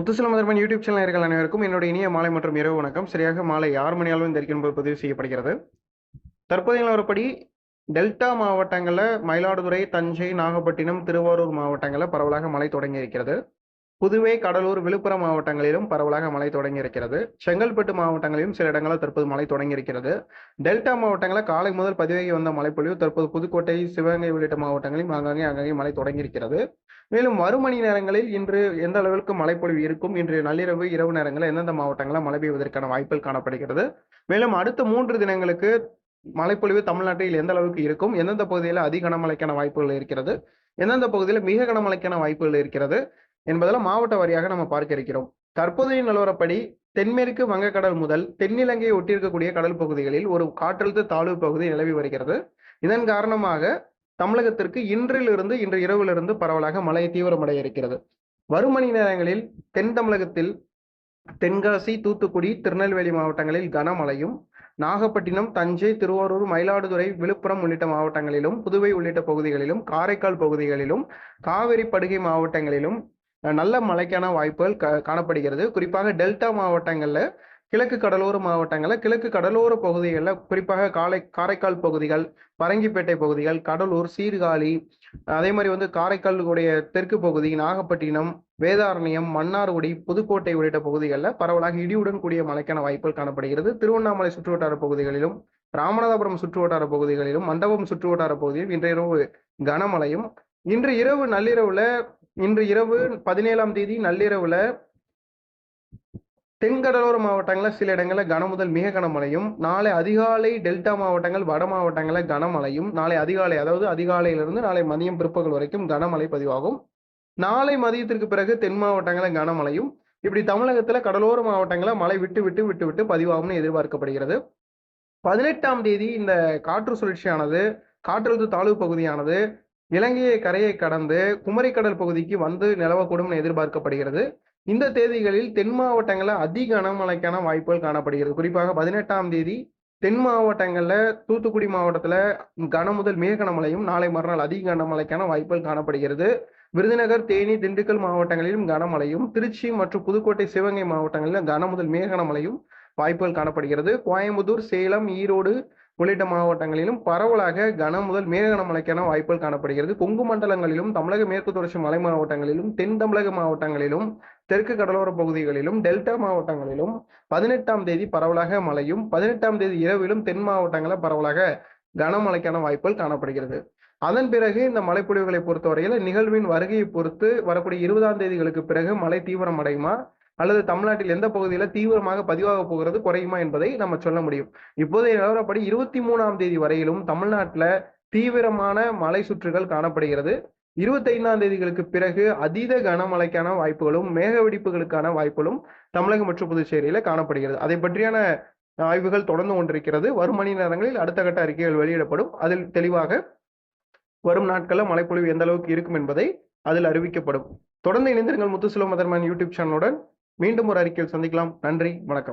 முத்துசிலம் மதர்மன் YouTube channel இருக்கிற அனைவருக்கும் என்னுடைய இனிய மாலை மற்றும் இரவு வணக்கம். சரியாக மாலை ஆறு மணி அளவு இந்த அறிக்கை பதிவு செய்யப்படுகிறது. தற்போதைய நிலவரப்படி டெல்டா மாவட்டங்களில் மயிலாடுதுறை தஞ்சை நாகப்பட்டினம் திருவாரூர் மாவட்டங்களில் பரவலாக மழை தொடங்கி இருக்கிறது. புதுவை கடலூர் விழுப்புரம் மாவட்டங்களிலும் பரவலாக மழை தொடங்கி இருக்கிறது செங்கல்பட்டு மாவட்டங்களிலும் சில இடங்களில் தற்போது மழை தொடங்கி இருக்கிறது டெல்டா மாவட்டங்களில் காலை முதல் பதிவாகி வந்த மழைப்பொழிவு தற்போது புதுக்கோட்டை சிவகங்கை உள்ளிட்ட மாவட்டங்களிலும் ஆங்காங்கே ஆங்காங்கே மழை தொடங்கி இருக்கிறது மேலும் வரும் மணி நேரங்களில் இன்று எந்த அளவிற்கு மழைப்பொழிவு இருக்கும்? இன்று நள்ளிரவு இரவு நேரங்களில் எந்தெந்த மாவட்டங்களில் மழை பெய்வதற்கான வாய்ப்புகள் காணப்படுகிறது? மேலும் அடுத்த மூன்று தினங்களுக்கு மழைப்பொழிவு தமிழ்நாட்டில் எந்த அளவுக்கு இருக்கும்? எந்தெந்த பகுதியில் அதிக கனமழைக்கான வாய்ப்புகள் இருக்கிறது? எந்தெந்த பகுதியில் மிக கனமழைக்கான வாய்ப்புகள் இருக்கிறது? என்பதில் மாவட்ட வாரியாக நம்ம பார்க்க இருக்கிறோம் தற்போதைய நிலவரப்படி தென்மேற்கு வங்கக்கடல் முதல் தென்னிலங்கையை ஒட்டியிருக்கக்கூடிய கடல் பகுதிகளில் ஒரு காற்றழுத்த தாழ்வு பகுதி நிலவி வருகிறது. இதன் காரணமாக தமிழகத்திற்கு இன்றிலிருந்து இன்று இரவிலிருந்து பரவலாக மழை தீவிரமடைய இருக்கிறது வரும் மணி நேரங்களில் தென் தமிழகத்தில் தென்காசி தூத்துக்குடி திருநெல்வேலி மாவட்டங்களில் கனமழையும் நாகப்பட்டினம் தஞ்சை திருவாரூர் மயிலாடுதுறை விழுப்புரம் உள்ளிட்ட மாவட்டங்களிலும் புதுவை உள்ளிட்ட பகுதிகளிலும் காரைக்கால் பகுதிகளிலும் காவிரி படுகை மாவட்டங்களிலும் நல்ல மழைக்கான வாய்ப்புகள் காணப்படுகிறது. குறிப்பாக டெல்டா மாவட்டங்களில் கிழக்கு கடலோர மாவட்டங்களில் கிழக்கு கடலோர பகுதிகளில் குறிப்பாக காலை காரைக்கால் பகுதிகள் பரங்கிப்பேட்டை பகுதிகள் கடலூர் சீர்காழி அதே மாதிரி வந்து காரைக்காலுடைய தெற்கு பகுதி நாகப்பட்டினம் வேதாரண்யம் மன்னார்குடி புதுக்கோட்டை உள்ளிட்ட பகுதிகளில் பரவலாக இடியுடன் கூடிய மழைக்கான வாய்ப்புகள் காணப்படுகிறது. திருவண்ணாமலை சுற்றுவட்டார பகுதிகளிலும் ராமநாதபுரம் சுற்றுவட்டார பகுதிகளிலும் மண்டபம் சுற்றுவட்டார பகுதியில் இன்றைய இரவு கனமழையும் இன்று இரவு நள்ளிரவுல இன்று இரவு பதினேழாம் தேதி நள்ளிரவுல தென்கடலோர மாவட்டங்களில் சில இடங்களில் கனமுதல் மிக கனமழையும் நாளை அதிகாலை டெல்டா மாவட்டங்கள் வட மாவட்டங்களில் கனமழையும் நாளை அதிகாலை அதாவது அதிகாலையிலிருந்து நாளை மதியம் பிற்பகல் வரைக்கும் கனமழை பதிவாகும். நாளை மதியத்திற்கு பிறகு தென் மாவட்டங்களில் கனமழையும் இப்படி தமிழகத்தில் கடலோர மாவட்டங்களில் மழை விட்டு விட்டு விட்டு விட்டு பதிவாகும்னு எதிர்பார்க்கப்படுகிறது. பதினெட்டாம் தேதி இந்த காற்று சுழற்சியானது காற்றழுத்த தாழ்வு பகுதியானது இலங்கையை கரையை கடந்து குமரிக்கடல் பகுதிக்கு வந்து நிலவக்கூடும் எதிர்பார்க்கப்படுகிறது. இந்த தேதிகளில் தென் மாவட்டங்களில் அதிக கனமழைக்கான வாய்ப்புகள் காணப்படுகிறது. குறிப்பாக பதினெட்டாம் தேதி தென் மாவட்டங்களில் தூத்துக்குடி மாவட்டத்தில் கன முதல் மிக கனமழையும் நாளை மறுநாள் அதிக கனமழைக்கான வாய்ப்புகள் காணப்படுகிறது. விருதுநகர் தேனி திண்டுக்கல் மாவட்டங்களிலும் கனமழையும் திருச்சி மற்றும் புதுக்கோட்டை சிவகங்கை மாவட்டங்களிலும் கன முதல் மிக கனமழையும் வாய்ப்புகள் காணப்படுகிறது. கோயம்புத்தூர் சேலம் ஈரோடு உள்ளிட்ட மாவட்டங்களிலும் பரவலாக கன முதல் மேகனமழைக்கான வாய்ப்புகள் காணப்படுகிறது. கொங்கு மண்டலங்களிலும் தமிழக மேற்கு தொடர்ச்சி மலை மாவட்டங்களிலும் தென் தமிழக மாவட்டங்களிலும் தெற்கு கடலோர பகுதிகளிலும் டெல்டா மாவட்டங்களிலும் பதினெட்டாம் தேதி பரவலாக மழையும் பதினெட்டாம் தேதி இரவிலும் தென் மாவட்டங்களில் பரவலாக கனமழைக்கான வாய்ப்புகள் காணப்படுகிறது. அதன் பிறகு இந்த மழைப்பொழிவுகளை பொறுத்தவரையில் நிகழ்வின் வருகையை பொறுத்து வரக்கூடிய இருபதாம் தேதிகளுக்கு பிறகு மழை தீவிரம் அடையுமா அல்லது தமிழ்நாட்டில் எந்த பகுதியில் தீவிரமாக பதிவாக போகிறது குறையுமா என்பதை நம்ம சொல்ல முடியும். இப்போதைய நிலவரப்படி இருபத்தி மூணாம் தேதி வரையிலும் தமிழ்நாட்டில் தீவிரமான மலை சுற்றுகள் காணப்படுகிறது. இருபத்தைந்தாம் தேதிகளுக்கு பிறகு அதீத கனமழைக்கான வாய்ப்புகளும் மேக வெடிப்புகளுக்கான வாய்ப்புகளும் தமிழகம் மற்றும் புதுச்சேரியில காணப்படுகிறது. அதை பற்றியான ஆய்வுகள் தொடர்ந்து கொண்டிருக்கிறது. வரும் மணி நேரங்களில் அடுத்த கட்ட அறிக்கைகள் வெளியிடப்படும். அதில் தெளிவாக வரும் நாட்களில் மழைப்பொழிவு எந்த அளவுக்கு இருக்கும் என்பதை அதில் அறிவிக்கப்படும். தொடர்ந்து இணைந்திருங்கள் முத்துசுலோ மதர்மன் யூடியூப் சேனலுடன். மீண்டும் ஒரு அறிக்கையில் சந்திக்கலாம். நன்றி வணக்கம்.